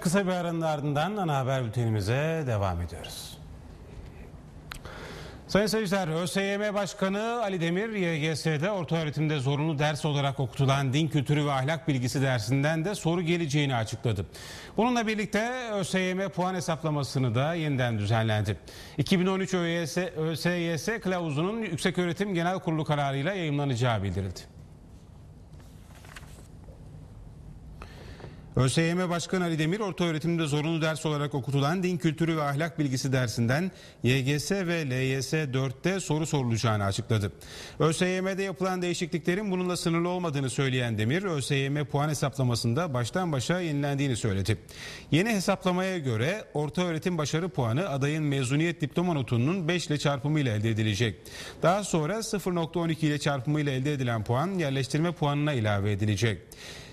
Kısa bir aranın ardından ana haber bültenimize devam ediyoruz. Sayın seyirciler, ÖSYM Başkanı Ali Demir, YGS'de orta öğretimde zorunlu ders olarak okutulan din kültürü ve ahlak bilgisi dersinden de soru geleceğini açıkladı. Bununla birlikte ÖSYM puan hesaplamasını da yeniden düzenlendi. 2013 ÖYS, ÖSYS kılavuzunun Yükseköğretim Genel Kurulu kararıyla yayımlanacağı bildirildi. ÖSYM Başkanı Ali Demir, orta öğretimde zorunlu ders olarak okutulan din kültürü ve ahlak bilgisi dersinden YGS ve LYS 4'te soru sorulacağını açıkladı. ÖSYM'de yapılan değişikliklerin bununla sınırlı olmadığını söyleyen Demir, ÖSYM puan hesaplamasında baştan başa yenilendiğini söyledi. Yeni hesaplamaya göre orta öğretim başarı puanı adayın mezuniyet diploma notunun 5 ile çarpımıyla elde edilecek. Daha sonra 0.12 ile çarpımıyla elde edilen puan yerleştirme puanına ilave edilecek.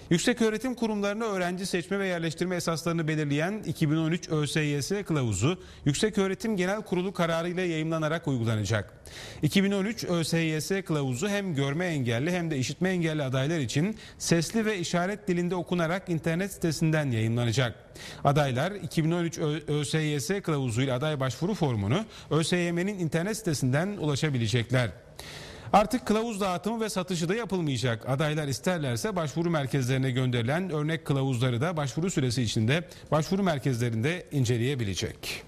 Yükseköğretim kurumlarına öğrenci seçme ve yerleştirme esaslarını belirleyen 2013 ÖSYS kılavuzu Yükseköğretim Genel Kurulu kararıyla yayımlanarak uygulanacak. 2013 ÖSYS kılavuzu hem görme engelli hem de işitme engelli adaylar için sesli ve işaret dilinde okunarak internet sitesinden yayımlanacak. Adaylar 2013 ÖSYS kılavuzuyla aday başvuru formunu ÖSYM'nin internet sitesinden ulaşabilecekler. Artık kılavuz dağıtımı ve satışı da yapılmayacak. Adaylar isterlerse başvuru merkezlerine gönderilen örnek kılavuzları da başvuru süresi içinde başvuru merkezlerinde inceleyebilecek.